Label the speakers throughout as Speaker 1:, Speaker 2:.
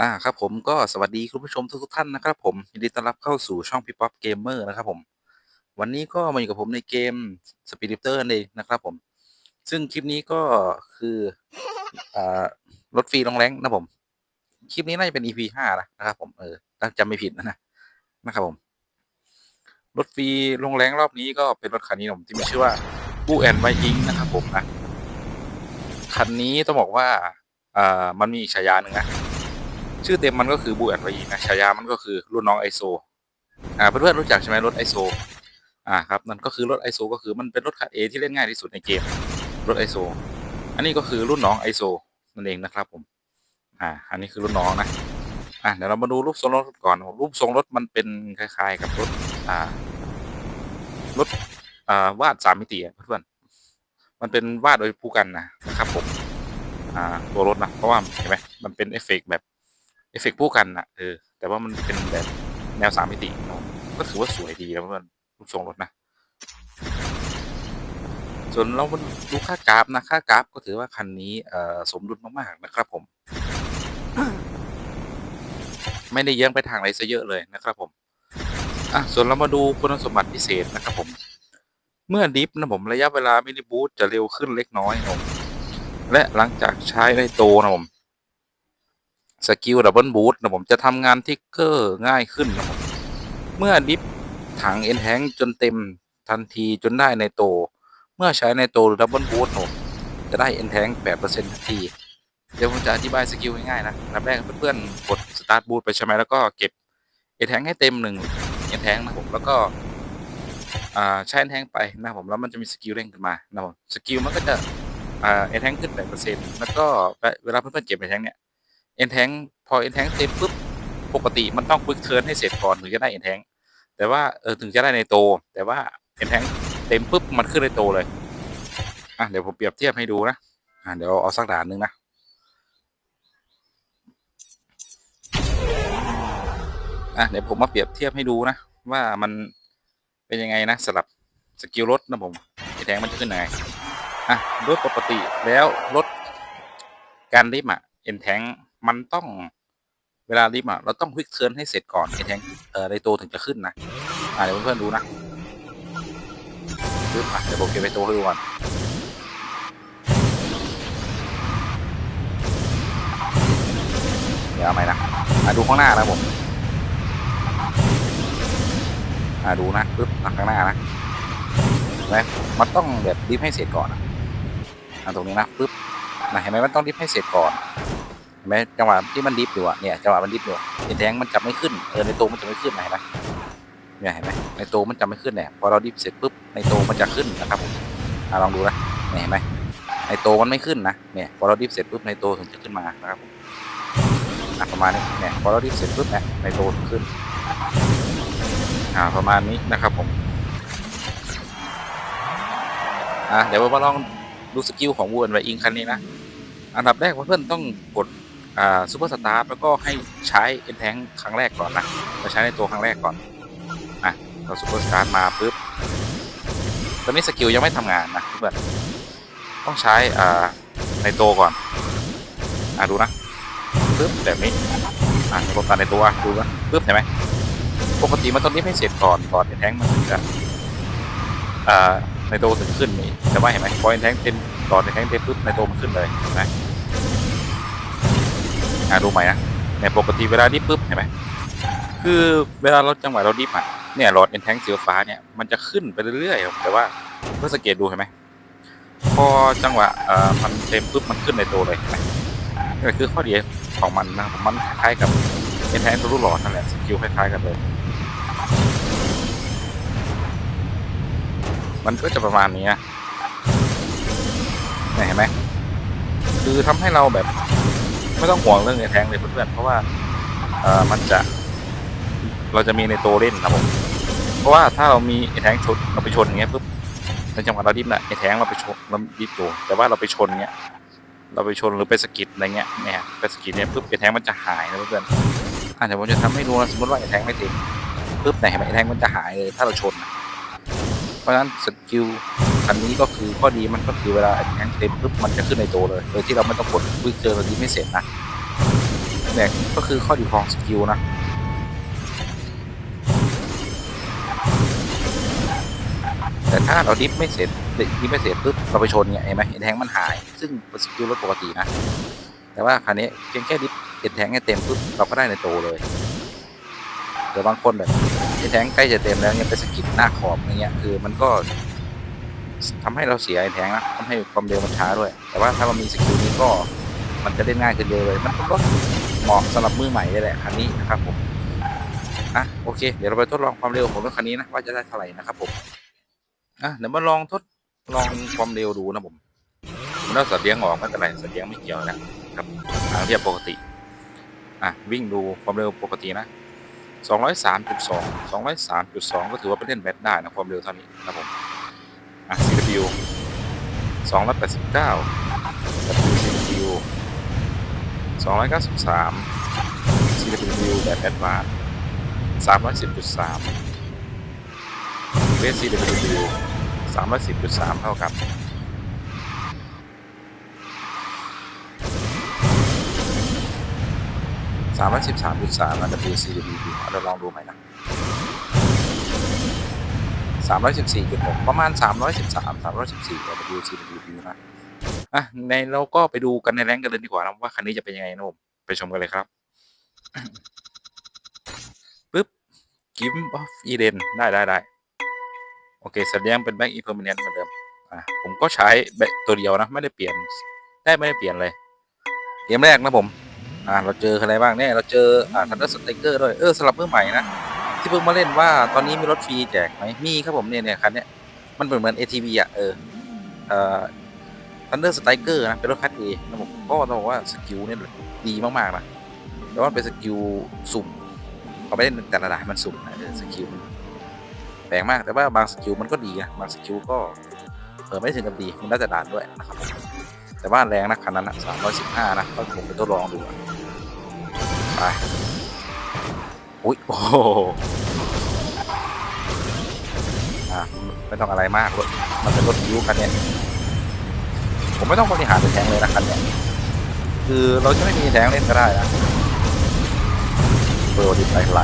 Speaker 1: อ่าครับผมก็สวัสดีคุณผู้ชมทุกๆท่านนะครับผมยินดีต้อนรับเข้าสู่ช่องพี่ป๊อปเกมเมอร์นะครับผม วันนี้ก็มาอยู่กับผมในเกม Speed Drifter นั่นเองนะครับผม ซึ่งคลิปนี้ก็คืออ่ารถฟรีลงแรงนะผม คลิปนี้น่าจะเป็น EP ห้านะนะครับผมเออจำไม่ผิดนะนะนะครับผม รถฟรีลงแรงรอบนี้ก็เป็นรถคันนี้ผมที่มีชื่อว่าบูแอนไวอิงนะครับผมนะคันนี้ต้องบอกว่าอ่ามันมีอีกฉายาหนึ่งนะ ชื่อเต็มมันก็คือบูแอนไวนะฉายามันก็คือรุ่นน้องไอโซอ่าเพื่อนๆรู้จักใช่ไหมรถไอโซอ่าครับนั่นก็คือรถไอโซก็คือมันเป็นรถคันเอที่เล่นง่ายที่สุดในเกมรถไอโซอันนี้ก็คือรุ่นน้องไอโซนั่นเองนะครับผมอ่าอันนี้คือรุ่นน้องนะอะเดี๋ยวเรามาดูรูปทรงรถก่อนรูปทรงรถมันเป็นคล้าย ๆ กับรถอ่ารถอ่าวาดสามมิติอะเพื่อนๆมันเป็นวาดโดยผู้กันนะนะครับผมอ่าตัวรถนะเพราะว่าเห็นไหมมันเป็นเอฟเฟกต์แบบ เอฟเฟกต์ผู้กันนะเออ แต่ว่ามันเป็นแบบแนวสามมิติเนาะก็ถือว่าสวยดีนะเพื่อนรูปทรงรถนะ ส่วนเรามาดูค่ากราฟนะ ค่ากราฟก็ถือว่าคันนี้เอ่อสมดุลมากๆนะครับผม ไม่ได้เยื้องไปทางไหนซะเยอะเลยนะครับผมอะส่วนเรามาดูคุณสมบัติพิเศษนะครับผม เมื่อดิฟนะผมระยะเวลามินิบูทจะเร็วขึ้นเล็กน้อยนะผมและหลังจากใช้ในโตนะผม สกิลดับเบิลบูทนะผมจะทำงานทิกเกอร์ง่ายขึ้นนะผมเมื่อดิฟถังเอ็นแทงจนเต็มทันทีจนได้ในโต เมื่อใช้ในโตหรือดับเบิลบูทผมจะได้เอ็นแทงแปดเปอร์เซ็นต์ทันที เดี๋ยวผมจะอธิบายสกิลง่ายๆนะอันดับแรกเพื่อนๆกดสตาร์ทบูทไปใช่ไหมแล้วก็เก็บเอ็นแทงให้เต็มหนึ่งเอ็นแทงนะผมแล้วก็ใช้เอ็นแทงไปนะผมแล้วมันจะมีสกิลเร่งขึ้นมานะผมสกิลมันก็จะเอ็นแทงขึ้นแปดเปอร์เซ็นต์แล้วก็เวลาเพื่อนๆเก็บเอ็นแทงเนี่ย เอ็นแทงพอเอ็นแทงเต็มปุ๊บปกติมันต้องควิกเทิร์นให้เสร็จก่อนถึงจะได้เอ็นแทงแต่ว่าเออถึงจะได้ในโต แต่ว่าเอ็นแทงเต็มปุ๊บมันขึ้นในโตเลยอะเดี๋ยวผมเปรียบเทียบให้ดูนะอะเดี๋ยวเอาสักด่านหนึ่งนะอะเดี๋ยวผมมาเปรียบเทียบให้ดูนะว่ามันเป็นยังไงนะสำหรับสกิลรถนะผมเอนแทงมันจะขึ้นยังไงอะโดยปกติแล้วรถการริมอะเอ็นแทง มันต้องเวลาริมอะเราต้องควิกเทิร์นให้เสร็จก่อนไอแทงเอ่อในโตถึงจะขึ้นนะอ่าเดี๋ยวเพื่อนๆดูนะปึ๊บอะเดี๋ยวผมเก็บไปโตให้ดูก่อนเดี๋ยวเอาใหมนะอะดูข้างหน้านะผมอะดูนะปึ๊บหลังข้างหน้านะเห็นไหมมันต้องแบบริมให้เสร็จก่อนอะตรงนี้นะปึ๊บนะเห็นไหมมันต้องริมให้เสร็จก่อน ห็นไหมจังหวะที่มันดิฟอยู่อะเนี่ยจังหวะมันดิฟอยู่เอ็นแทงมันจะไม่ขึ้นเออในโตมันจะไม่ขึ้นเห็นไหมเนี่ยเห็นไหมในโตมันจะไม่ขึ้นเนี่ยพอเราดิฟเสร็จปุ๊บในโตมันจะขึ้นนะครับผมลองดูนะเนี่ยเห็นไหมในโตมันไม่ขึ้นนะเนี่ยพอเราดิฟเสร็จปุ๊บในโตถึงจะขึ้นมานะครับผมประมาณนี้เนี่ยพอเราดิฟเสร็จปุ๊บเนี่ยในโตถึงขึ้นอ่าประมาณนี้นะครับผมอะเดี๋ยวมาลองดูสกิลของวูนไวอิงคันนี้นะอันดับแรกเพื่อนๆต้องกด ซูเปอร์สตาร์แล้วก็ให้ใช้เอ็นแทงครั้งแรกก่อนนะมาใช้ในตัวครั้งแรกก่อนอะเราซูเปอร์สตาร์มาปุ๊บตอนนี้สกิลยังไม่ทำงานนะเพื่อนต้องใช้อ่าในตัวก่อนอะดูนะปุ๊บแบบนี้อะในโปรแกรในตัวดูนะปุ๊บเห็นไหมปกติมันต้องรีบให้เสร็จก่อนก่อนเอ็นแทงมันถึงจะอ่าในตัวถึงขึ้นนี่แต่ว่าเห็นไหมพอเอ็นแทงเต็มก่อนเอ็นแทงเต็มปุ๊บในตัวมันขึ้นเลยเห็นไหม อ่าดูใหม่นะเนี่ยปกติเวลาดิฟปุ๊บเห็นไหมคือเวลาเราจังหวะเราดิฟอะเนี่ยหลอดเอ็นแทงสีฟ้าเนี่ยมันจะขึ้นไปเรื่อยๆแต่ว่าเพื่อสังเกตดูเห็นไหมพอจังหวะเอ่อมันเต็มปุ๊บมันขึ้นในตัวเลยนี่คือข้อดีของมันนะมันคล้ายๆกับเอ็นแทงตัวรูปหลอดนั่นแหละสกิลคล้ายๆกันเลยมันก็จะประมาณนี้นะเนี่ยเห็นไหมคือทำให้เราแบบ ไม่ต้องห่วงเรื่องในแทงเลยเพื่อนๆเพราะว่าเอ่อมันจะเราจะมีในโตเล่นครับผมเพราะว่าถ้าเรามีไอ้แทงชนเราไปชนอย่างเงี้ยปุ๊บในจังหวะเราดิฟน่ะไอ้แทงเราไปชนเราดิฟอยู่แต่ว่าเราไปชนเงี้ยเราไปชนหรือไปสกิดอะไรเงี้ยเนี่ยไปสกิดเนี่ยปุ๊บไอ้แทงมันจะหายนะเพื่อนๆอะเดี๋ยวผมจะทำให้ดูนะสมมติว่าไอ้แทงไม่ติดปุ๊บไหนเห็นไหมไอแทงมันจะหายเลยถ้าเราชนนะ เพราะฉะนั้นสกิลอันนี้ก็คือข้อดีมันก็คือเวลาไอแทงเต็มปุ๊บมันจะขึ้นในโตเลย โดยที่เราไม่ต้องกดวิกเจอเราดิฟไม่เสร็จนะเนี่ยก็คือข้อดีของสกิลนะแต่ถ้าเราดิฟไม่เสร็จดิฟไม่เสร็จปุ๊บเราไปชนเนี่ยเห็นไหมเอ็นแทงมันหาย ซึ่งเป็นสกิลรถปกตินะ แต่ว่าคราวนี้เพียงแค่ดิฟเอ็นแทงให้เต็มปุ๊บเราก็ได้ในโตเลยหรือบางคนแบบ เอ็นแทงใกล้จะเต็มแล้วเนี่ยไปสกิดหน้าขอบอย่างเงี้ยคือมันก็ทำให้เราเสียเอ็นแทงนะทำให้ความเร็วมันช้าด้วย แต่ว่าถ้าเรามีสกิลนี้ก็มันจะเล่นง่ายขึ้นเยอะเลย มันเป็เหมาะสำหรับมือใหม่เลยแหละคันนี้นะครับผมอะโอเค เดี๋ยวเราไปทดลองความเร็วของรถคันนี้นะว่าจะได้เท่าไหร่นะครับผมอะเดี๋ยวมาลองทดลองความเร็วดูนะผมมันเอาสัตว์เลี้ยงออกไม่เป็นไรสัตว์เลี้ยงไม่เกี่ยวนะครับทางเรียบปกติ อะวิ่งดูความเร็วปกตินะ 203.2 203.2 ก็ถือว่าไปเล่นแบทได้นะความเร็วเท่านี้นะผมอะ CW 289 WCW 293 CW แบบแอดวาน310.3เวส CW 310.3 เท่ากับ 313.3แล้ว WCW เราลองดูไหมนะ314.6ประมาณ313 314กับ WCW นะอะในเราก็ไปดูกันในแรงกันเลยดีกว่านะว่าคันนี้จะเป็นยังไงนะผมไปชมกันเลยครับปึ๊บ Gimp of Eden ได้ได้ได้โอเคสัญญาณเป็นแบ็กอีเพอร์มเนนต์เหมือนเดิมอะผมก็ใช้แบ็กตัวเดียวนะ ไม่ได้เปลี่ยนได้ไม่ได้เปลี่ยนเลยเกมแรกนะผม อ่าเราเจออะไรบ้างเนี่ยเราเจออ่าทันเดอร์สเตเกอร์ด้วยเออสำหรับมือใหม่นะที่เพิ่งมาเล่นว่าตอนนี้มีรถฟรีแจกไหมมีครับผมเนี่ยเนี่ยคันเนี้ยมันเป็นเหมือน ATV อะเออเอ่อทันเดอร์สไตเกอร์นะเป็นรถคัสเอนะผมก็ต้องบอกว่าสกิลเนี่ยดีมากๆนะแต่ว่าเป็นสกิลสุ่มเขาไม่ได้แต่ละด่านมันสุ่มนะเออสกิลแปลกมากแต่ว่าบางสกิลมันก็ดีนะบางสกิลก็เออไม่ถึงกับดีมันน่าจะด่านด้วยนะครับแต่ว่าแรงนะคันนั้นนะสามร้อยสิบห้านะก็ผมไปทดลองดูอะ ไปอุ้ยโอ้โหอะไม่ต้องอะไรมากรถมันเป็นรถยูคันเนี้ยผมไม่ต้องบริหารเป็นแทงเลยนะคันเนี้ยคือเราจะไม่มีแทงเล่นก็ได้นะเปิดดิบไหล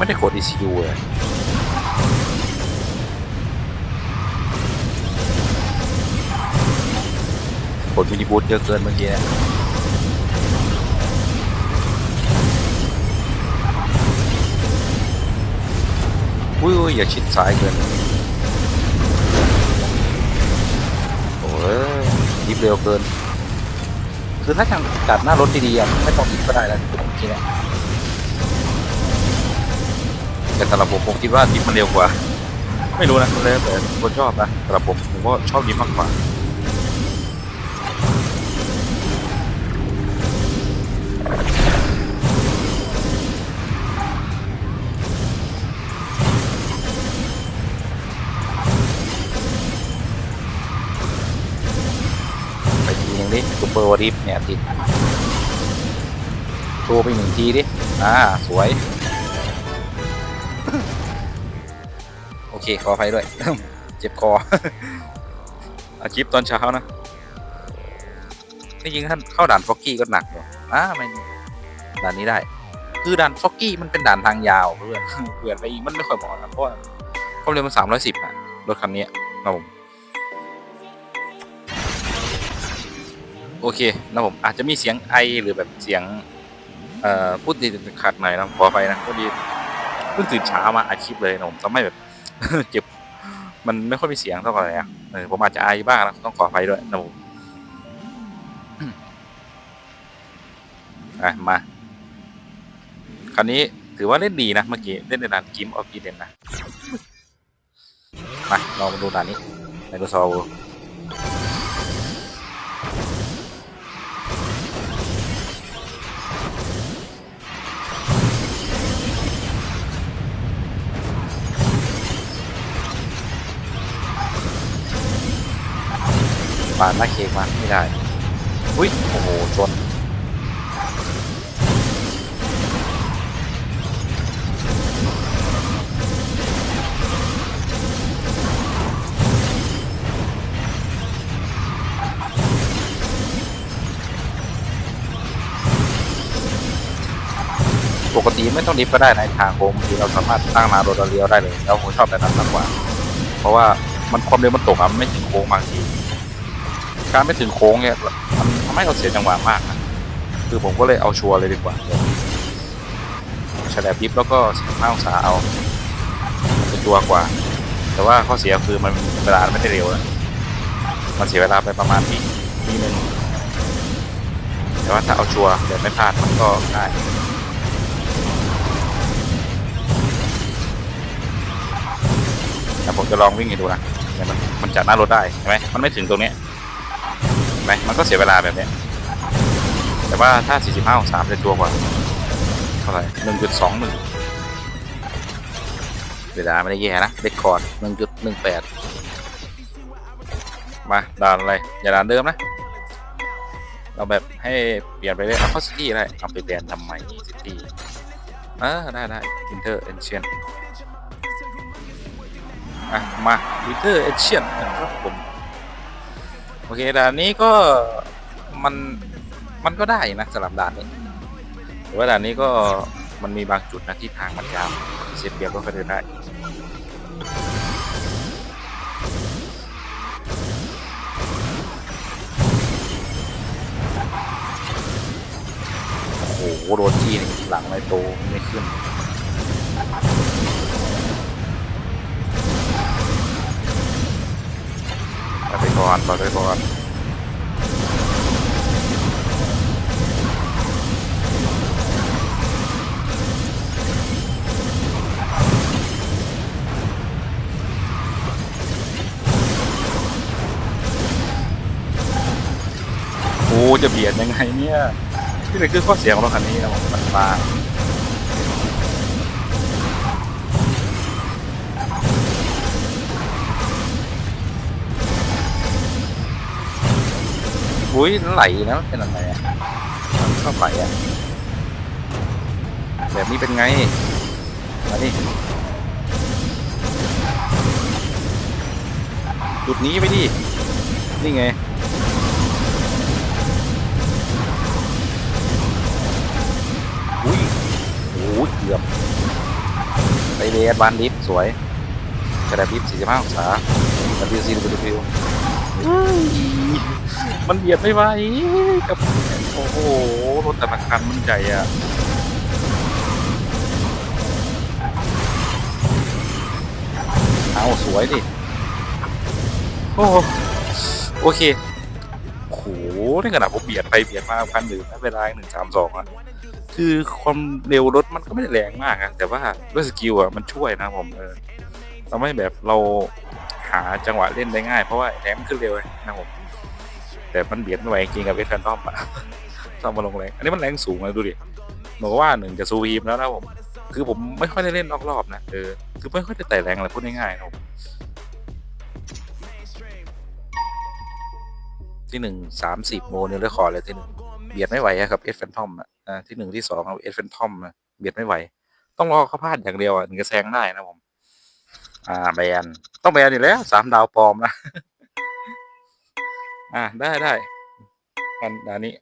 Speaker 1: ไม่ได้กด ECU เลยกดมินิบูทเยอะเกินเมื่อกี้อุ้ยอย่าชิดซ้ายเกินโอ้ยดิฟเร็วเกิน คือถ้าทางจัดหน้ารถดีๆไม่ต้องดิฟก็ได้แล้วผมคิด แต่สำหรับผมผมคิดว่าดิฟมันเร็วกว่า ไม่รู้นะแล้วแต่คนชอบนะสำหรับผมผมก็ชอบดิฟมากกว่าไปทีหนึ่งดิซูเปอร์วอริฟเนี่ยติดโชว์ไปหนึ่งทีดิ อ่า สวย เคขออภัยด้วย เจ็บคออาคลิปตอนเช้านะที่จริงท่านเข้าด่านฟอกกี้ก็หนักอยู่อ่าไม่ด่านนี้ได้ คือด่านฟอกกี้มันเป็นด่านทางยาวเพื่อนเพื่อนไปอีกมันไม่ค่อยเหมาะนะเพราะว่าความเร็วมันสามร้อยสิบอะรถคันนี้นะผมโอเคนะผมอาจจะมีเสียงไอหรือแบบเสียงเอ่อพูดดีขัดหน่อยนะขอไปนะพอดีเพิ่งตื่นเช้ามาอัดคลิปเลยนะผมทำให้แบบ เจ็บ มันไม่ค่อยมีเสียงเท่าไหร่อะเออผมอาจจะไอบ้างนะต้องขอไปด้วยนะผมอะมา คราวนี้ถือว่าเล่นดีนะเมื่อกี้เล่นในด่านกิมออฟอีเดนนะมาลองมาดูด่านนี้ไมโครซอฟ ปาดหน้าเค้กมาไม่ได้อุ้ยโอ้โหชนปกติไม่ต้องดิฟก็ได้ในะทางโค้งบางทีเราสามารถตั้งนาโรดเลี้ยวได้เลยแล้วผมชอบแบบนั้นมากกว่า เพราะว่ามันความเร็วมันตกอะมันไม่ถึงโค้งบางที การไม่ถึงโค้งเนี่ยมันทำให้เราเสียจังหวะมากนะคือผมก็เลยเอาชัวร์เลยดีกว่าฉลับดิฟแล้วก็15องศาเอาจะชัวร์กว่า แต่ว่าข้อเสียคือมันเวลาไม่ได้เร็วนะมันเสียเวลาไปประมาณปีปีหนึ่งแต่ว่าถ้าเอาชัวร์แบบไม่พลาดมันก็ได้แต่ผมจะลองวิ่งให้ดูนะมันมันจัดหน้ารถได้ใช่ไหมมันไม่ถึงตรงนี้ ไหมมันก็เสียเวลาแบบนี้ แต่ว่าถ้า 45องศาจะตัวกว่า เท่าไหร่1.21เวลาไม่ได้แย่นะเรคคอร์ด1.18มาด่านอะไร อย่าด่านเดิมนะ เราแบบให้เปลี่ยนไปเลยเอาเข้าซิตี้ได้เอาไปแบนทำไมซิตี้เออได้ได้อินเตอร์เอนเชียนอะมาวิเตอร์เอเชียนนะครับผม โอเคด่านนี้ก็มันมันก็ได้นะสำหรับด่านนี้แต่ว่าด่านนี้ก็มันมีบางจุดนะที่ทางมันยาวเสียเปรียบก็เดินได้โอ้โหโดนที่หลังไม่โตไม่ขึ้น ปล่อยไปก่อนปล่อยไปก่อนโอ้จะเบียดยังไงเนี่ยที่ไหนคือข้อเสียของรถคันนี้นะผมมันบาง อุ้ยไหลนะเป็นอะไรอะมันชอบไหลอะแบบนี้เป็นไงมาดิจุดนี้ไปดินี่ไงอุ้ยโอ้ยเกือบไปเรียบานดิฟสวยกระดาษดิฟ45องศา W C W W เฮ้ย มันเบียดไม่ไหวกับโอ้โหรถแต่ละคันมันใหญ่อะเอาสวยดิโอ้โอเคโหนี่ขนาดผมเบียดไปเบียดมาพันหนึ่งเวลาหนึ่งสามสองอะคือความเร็วรถมันก็ไม่ได้แรงมากอะแต่ว่าด้วยสกิลอะมันช่วยนะผมเออทำให้แบบเรา หาจังหวะเล่นได้ง่าย เพราะว่าแรมขึ้นเร็วนะผมแต่มันเบียดไม่ไหวจริงกับเวทแฟนทอมอะต้องมาลงแรงอันนี้มันแรงสูงนะดูดิบอกว่าหนึ่งจะซูวีมแล้วนะผมคือผมไม่ค่อยได้เล่นนอกรอบนะเออคือไม่ค่อยได้ไต่แรงอะไรพูดง่ายๆนะผมที่หนึ่งสามสิบโมนิลเลอร์คอร์เลยที่หนึ่งเบียดไม่ไหวครับเอสแฟนทอมอะที่หนึ่งที่สองเอาเอสแฟนทอมอะเบียดไม่ไหว ต้องรอเขาพลาดอย่างเดียวอะถึงจะแซงได้นะผม อ่าแบนต้องแบนอยู่แล้วสามดาวปลอมนะอ่าได้ได้อันด่านนี้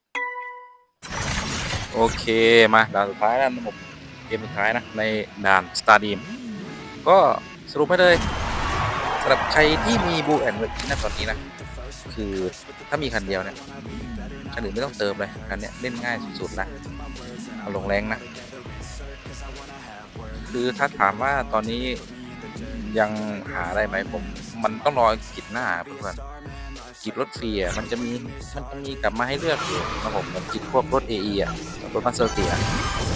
Speaker 1: โอเคมาด่านสุดท้ายแล้วนะผมเกมสุดท้ายนะ ในด่านสตาร์ดีมก็สรุปให้เลยสำหรับใครที่มีบูแอนเวอร์กินนะตอนนี้นะ คือถ้ามีคันเดียวเนี่ยคันอื่นไม่ต้องเติมเลยคันเนี้ยเล่นง่ายสุดๆนะเอาลงแรงนะ คือถ้าถามว่าตอนนี้ ยังหาอะไรไหมผมมันต้องรอกิจหน้าเพื่อนกิจรถฟรีอะมันจะมีมันจะมีกลับมาให้เลือกอยู่นะผมเหมือนกิจพวกรถ AE อะรถมาสเตอร์เตีย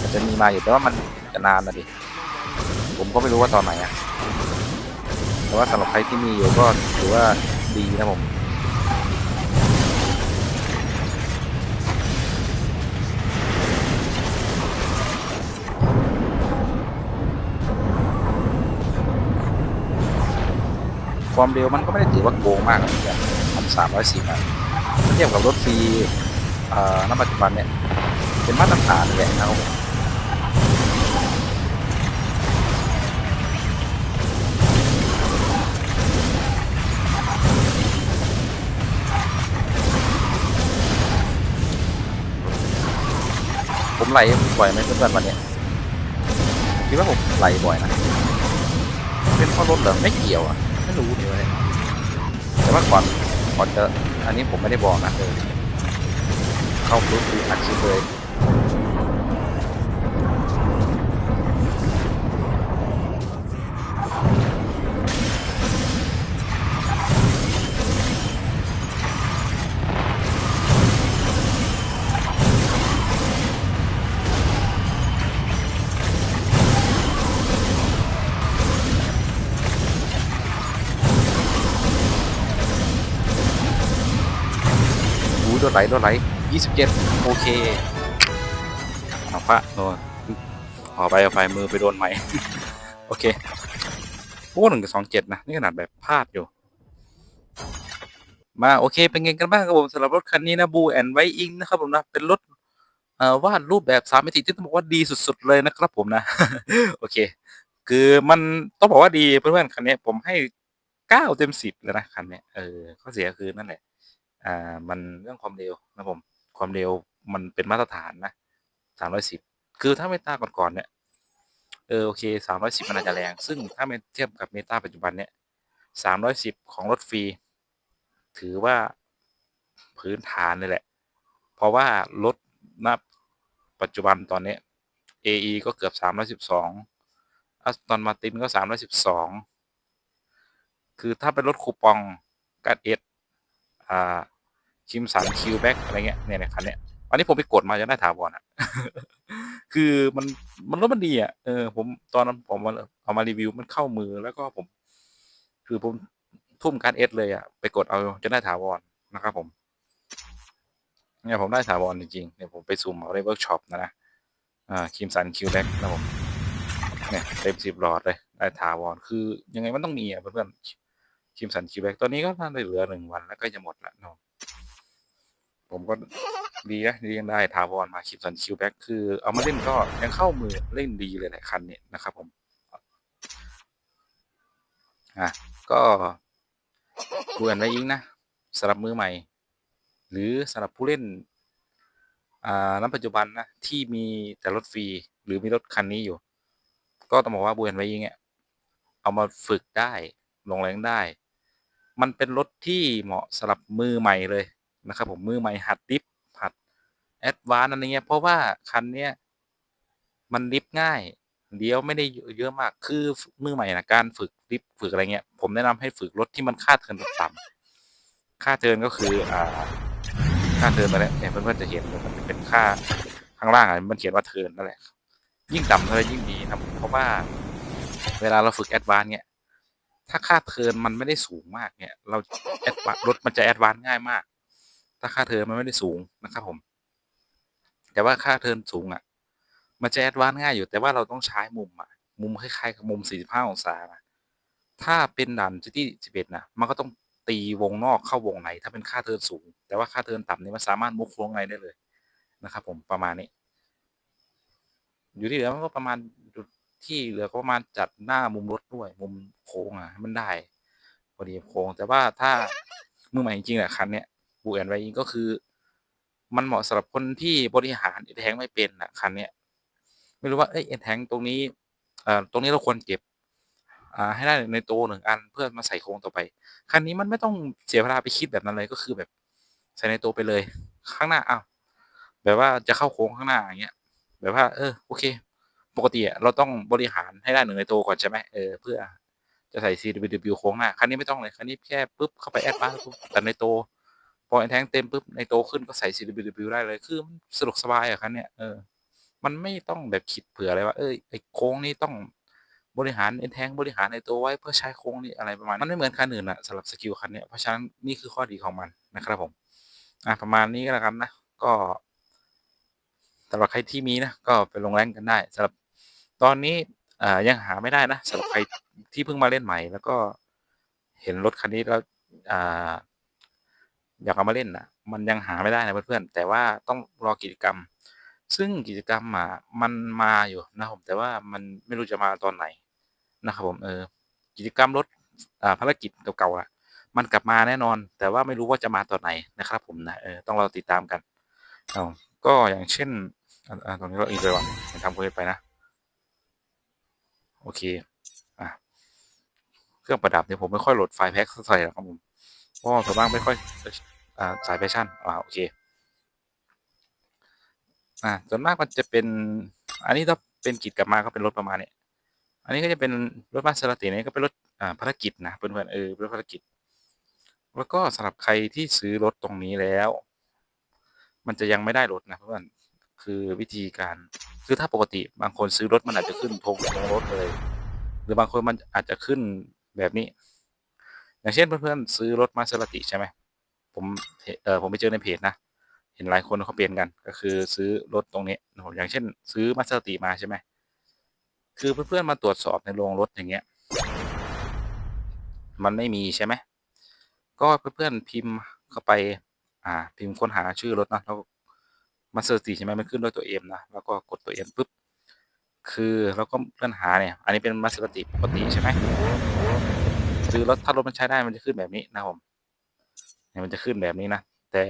Speaker 1: มันจะมีมาอยู่แต่ว่ามันจะนานนะดิผมก็ไม่รู้ว่าตอนไหนอะแต่ว่าสำหรับใครที่มีอยู่ก็ถือว่าดีนะผม ความเร็วมันก็ไม่ได้ถือว่าโกงมากนะเนี่ยมันสามร้อยสิบอะเทียบกับรถฟรีเอ่อณปัจจุบันเนี่ย เป็นมาตรฐานเลยนะครับผมไหลบ่อยไหมเพื่อนๆวันเนี้ยคิดว่าผมไหลบ่อยนะ เป็นเพราะรถเหรอไม่เกี่ยวอะ ไม่รู้เลยแต่ว่าก่อนก่อนจะอันนี้ผมไม่ได้บอกนะเออเข้าปุ๊บคืออัดคลิปเลย ไหลโดนไหลยี่สิบเจ็ดโอเคเอาพระโดนขอไปเอาไฟมือไปโดนไหมโอเคโอ้หนึ่งกับสองเจ็ดนะ นี่ขนาดแบบพลาดอยู่ มาโอเค เป็นไงกันบ้างครับผมสำหรับรถคันนี้นะบูแอนไวอิงนะครับผมนะเป็นรถวาดรูปแบบสามมิติที่ต้องบอกว่าดีสุด ๆ เลยนะครับผมนะ โอเค คือมันต้องบอกว่าดีเพื่อนๆคันนี้ผมให้เก้าเต็มสิบเลยนะคันนี้เออข้อเสียคือนั่นแหละ อ่ามันเรื่องความเร็วนะผมความเร็วมันเป็นมาตรฐานนะสามร้อยสิบคือถ้าเมตาก่อนๆเนี่ยเออโอเคสามร้อยสิบมันอาจจะแรง ซึ่งถ้าเทียบกับเมตาปัจจุบันเนี่ยสามร้อยสิบของรถฟรี ถือว่าพื้นฐานเลยแหละ เพราะว่ารถนับปัจจุบันตอนนี้ AE ก็เกือบสามร้อยสิบสองอัสตันมาตินก็สามร้อยสิบสองคือถ้าเป็นรถคูปองกัดเอสอ่า คิมสันคิวแบ็กอะไรเงี้ยเนี่ยในคันเนี้ยอันนี้ผมไปกดมาจะได้ถาวรอะ คือมันมันรถมันดีอะเออผมตอนนั้นผมเอามารีวิวมันเข้ามือแล้วก็ผม คือผมทุ่มการเอสเลยอะไปกดเอาจะได้ถาวรนะครับผมเนี่ยผมได้ถาวรจริงๆเนี่ยผมไปซูมเอาในเวิร์กช็อปนะนะอ่าคิมสันคิวแบ็กนะผมเนี่ยเต็มสิบหลอดเลยได้ถาวรคือยังไงมันต้องมีอะเพื่อนๆคิมสันคิวแบ็กตอนนี้ก็น่าจะเหลือหนึ่งวันแล้วก็จะหมดละเนาะ ผมก็ดีนะดียังได้ทาวอนมาคิปสันคิวแบ็กคือ เอามาเล่นก็ยังเข้ามือเล่นดีเลยแหละคันนี้นะครับผมอะก็ดูกันไว้ยิงนะสำหรับมือใหม่ หรือสำหรับผู้เล่นอ่าณปัจจุบันนะที่มีแต่รถฟรีหรือมีรถคันนี้อยู่ ก็ต้องบอกว่าบูเอนไว้ยิงเนี่ยเอามาฝึกได้ลงแรงได้ มันเป็นรถที่เหมาะสำหรับมือใหม่เลย นะครับผมมือใหม่หัดดิฟหัดแอดวานอะไรเงี้ยเพราะว่าคันเนี้ยมันดิฟง่ายเดียวไม่ได้เยอะมากคือมือใหม่นะการฝึกดิฟฝึกอะไรเงี้ยผมแนะนำให้ฝึกรถที่มันค่าเทินต่ำค่าเทินก็คืออ่าค่าเทินมาแล้วเนี่ยเพื่อนๆจะเห็นมันเป็นค่าข้างล่างอะมันเขียนว่าเทินนั่นแหละยิ่งต่ำเท่าไรยิ่งดีนะเพราะว่าเวลาเราฝึกแอดวานเนี่ยถ้าค่าเทินมันไม่ได้สูงมากเนี่ย เราแอดวานรถมันจะแอดวานง่ายมาก ถ้าค่าเทิร์นมันไม่ได้สูงนะครับผม แต่ว่าค่าเทิร์นสูงอะ มันจะแอดวานง่ายอยู่ แต่ว่าเราต้องใช้มุมอะมุมคล้ายๆกับมุม 45 องศานะถ้าเป็นดันที่11นะมันก็ต้องตีวงนอกเข้าวงในถ้าเป็นค่าเทินสูง แต่ว่าค่าเทินต่ำนี่มันสามารถมุกวงในได้เลยนะครับผมประมาณนี้ อยู่ที่เหลือมันก็ประมาณที่เหลือก็ประมาณจัดหน้ามุมรถด้วย มุมโค้งอะให้มันได้พอดีโค้ง แต่ว่าถ้ามือใหม่จริงๆแหละคันเนี้ย บูแอนไวริงก็คือ มันเหมาะสำหรับคนที่บริหารเอ็นแทงไม่เป็นอะคันเนี้ยไม่รู้ว่าเอ้ยเอ็นแทงตรงนี้เอ่อตรงนี้เราควรเก็บอ่าให้ได้ในโตหนึ่งอันเพื่อมาใส่โค้งต่อไป คันนี้มันไม่ต้องเสียเวลาไปคิดแบบนั้นเลยก็คือแบบใส่ในโตไปเลย ข้างหน้าอ้าวแบบว่าจะเข้าโค้งข้างหน้าอย่างเงี้ยแบบว่าเออโอเค ปกติเราต้องบริหารให้ได้หนึ่งในโตก่อนใช่ไหมเออเพื่อจะใส่ CWW โค้งหน้าคันนี้ไม่ต้องเลยคันนี้แค่ปุ๊บเข้าไปแอดบ้านปุ๊บแต่ในโตพ อแทงเต็มปุ๊บในโตขึ้นก็ใส่ CWW ได้เลยคือมันสะดวกสบายอะคันเนี้ยเออมันไม่ต้องแบบคิดเผื่อเลยว่าเอ้ยไอ้โค้งนี้ต้องบริหารไอ้แทงบริหารไอตัวไว้เพื่อใช้โค้งนี้อะไรประมาณมันไม่เหมือนคันอื่นอะสำหรับสกิลคันเนี้ยเพราะฉะนั้นนี่คือข้อดีของมันนะครับผมอะประมาณนี้ก็แล้วกันนะก็สำหรับใครที่มีนะก็ไปลงแรงกันได้สำหรับตอนนี้อ่ายังหาไม่ได้นะสำหรับใครที่เพิ่งมาเล่นใหม่ แล้วก็เห็นรถคันนี้แล้วอ่า อยากเอามาเล่นนะมันยังหาไม่ได้นะเพื่อนๆแต่ว่าต้องรอกิจกรรม ซึ่งกิจกรรมอะมันมาอยู่นะผมแต่ว่ามันไม่รู้จะมาตอนไหนนะครับผมเออกิจกรรมรถอ่าภารกิจเก่าๆอะมันกลับมาแน่นอน แต่ว่าไม่รู้ว่าจะมาตอนไหนนะครับ ผมนะเออต้องรอติดตามกันเอาก็อย่างเช่นอ่าตรงนี้เราอีกเลยว่ะทำเควสไปนะ โอเคอะเครื่องประดับเนี่ยผมไม่ค่อยโหลดไฟล์แพ็กใส่หรอกครับผมเพราะส่วนมากไม่ค่อย สายแฟชั่นอ่าโอเคอ่าส่วนมากมันจะเป็น อันนี้ถ้าเป็นกิจกลับมาก็เป็นรถประมาณนี้อันนี้ก็จะเป็นรถมาสเตอร์ตินี่ก็เป็นรถอ่าภารกิจนะเพื่อนๆเออรถภารกิจ แล้วก็สำหรับใครที่ซื้อรถตรงนี้แล้ว มันจะยังไม่ได้รถนะเพื่อนคือวิธีการคือถ้าปกติบางคนซื้อรถมันอาจจะขึ้นธงลงรถเลย หรือบางคนมันอาจจะขึ้นแบบนี้ อย่างเช่นเพื่อนๆซื้อรถมาเซราติใช่ไหม ผมเออผมไปเจอในเพจนะเห็นหลายคนเขาเปลี่ยนกัน ก็คือซื้อรถตรงนี้ผมอย่างเช่น ซื้อมาเซราติมาใช่ไหมคือเพื่อนๆมาตรวจสอบในโรงรถอย่างเงี้ย มันไม่มีใช่ไหมก็เพื่อนๆพิมพ์เข้าไป อ่า พิมพ์ค้นหาชื่อรถนะแล้วมาเซอร์สีใช่ไหมมันขึ้นด้วยตัวเอ็มนะแล้วก็กดตัวเอ็มปุ๊บคือเราก็เลื่อนหาเนี่ย อันนี้เป็นมาสเตอร์ติปกติใช่ไหมซื้อรถถ้ารถมันใช้ได้มันจะขึ้นแบบนี้นะผม เนี่ยมันจะขึ้นแบบนี้นะ แต่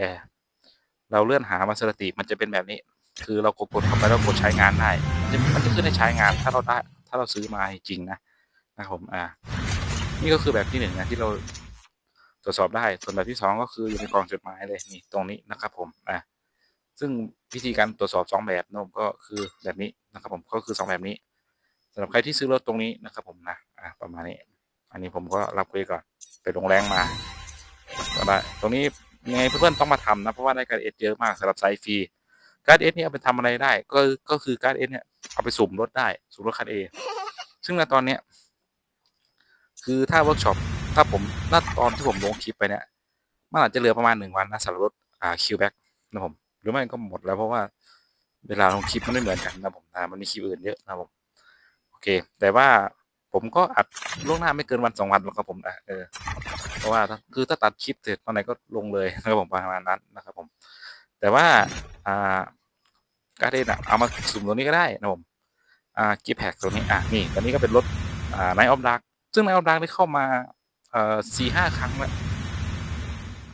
Speaker 1: เราเลื่อนหามาสติมันจะเป็นแบบนี้ คือเรากดกดเข้าไปแล้วกดใช้งานได้มันจะขึ้นให้ใช้งานถ้าเราได้ถ้าเราซื้อมาจริงนะนะครับผมอ่า นี่ก็คือแบบที่หนึ่งนะที่เราตรวจสอบได้ ส่วนแบบที่สองก็คืออยู่ในกล่องจดหมายเลยนี่ตรงนี้นะครับผมอ่าซึ่งวิธีการตรวจสอบสองแบบนะผมก็คือแบบนี้นะครับผมก็คือสองแบบนี้สำหรับใครที่ซื้อรถตรงนี้นะครับผมนะอ่าประมาณนี้ อันนี้ผมก็รับไว้ก่อนไปลงแรงมา ก็ได้ ตรงนี้ยังไงเพื่อนๆต้องมาทำนะ เพราะว่าได้การเอสเยอะมากสำหรับไซฟรีการเอสเนี่ยเอาไปทำอะไรได้ ก็ก็คือการเอสเนี่ยเอาไปสุ่มรถได้สุ่มรถคันเอซึ่งในตอนเนี้ยคือถ้าเวิร์กช็อปถ้าผมณตอนที่ผมลงคลิปไปเนี่ยมันอาจจะเหลือประมาณหนึ่งวันนะสำหรับรถอ่าคิวแบ็กนะผมหรือไม่ก็หมดแล้วเพราะว่าเวลาลงคลิปมันไม่เหมือนกันนะผมนะมันมีคลิปอื่นเยอะนะผมโอเค แต่ว่าผมก็อัดล่วงหน้าไม่เกินวันสองวันหรอกครับผมนะเออ เพราะว่าคือถ้าตัดคลิปเสร็จตอนไหนก็ลงเลยนะครับผมประมาณนั้นนะครับผมแต่ว่าอ่าการเดนะเอามาสุ่มตรงนี้ก็ได้นะผมอ่ากิฟแพกตัวนี้อะนี่ตอนนี้ก็เป็นรถอ่าไนออฟดักซึ่งไนออฟดักได้เข้ามาเอ่อสี่ห้าครั้งแล้ว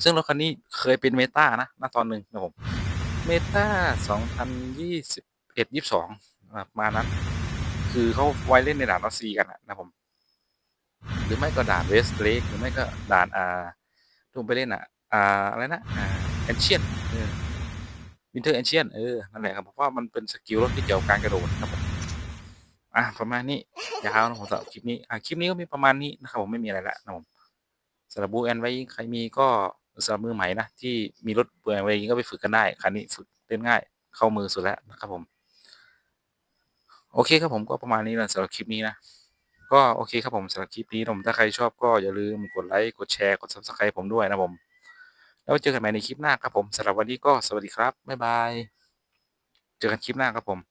Speaker 1: ซึ่งรถคันนี้เคยเป็นเมตานะณตอนหนึ่งนะผมเมตาสองพันยี่สิบเอ็ดยี่สิบสองมานั้น คือเขาไว้เล่นในด่านรัสซีกันนะผม หรือไม่ก็ด่านเวสเลกหรือไม่ก็ด่านอ่าทุ่มไปเล่นอะอ่าอะไรนะอ่าแอนเชียนเออวินเทอร์แอนเชียนเออนั่นแหละครับเพราะว่ามันเป็นสกิลรถที่เกี่ยวกับการกระโดดครับผมอะประมาณนี้ยาวนะผมสำหรับคลิปนี้อะคลิปนี้ก็มีประมาณนี้นะครับผมไม่มีอะไรละนะผมสำหรับบูแอนไว้ใครมีก็สำหรับมือใหม่นะที่มีรถเปลือยไว้ก็ไปฝึกกันได้คันนี้ฝึกเล่นง่ายเข้ามือสุดแล้วนะครับผม โอเคครับผมก็ประมาณนี้แหละสำหรับคลิปนี้นะ ก็โอเคครับผมสำหรับคลิปนี้ผมถ้าใครชอบก็อย่าลืมกดไลค์กดแชร์กด subscribe ผมด้วยนะผมแล้วเจอกันใหม่ในคลิปหน้าครับผมสำหรับวันนี้ก็สวัสดีครับบ๊ายบายเจอกันคลิปหน้าครับผม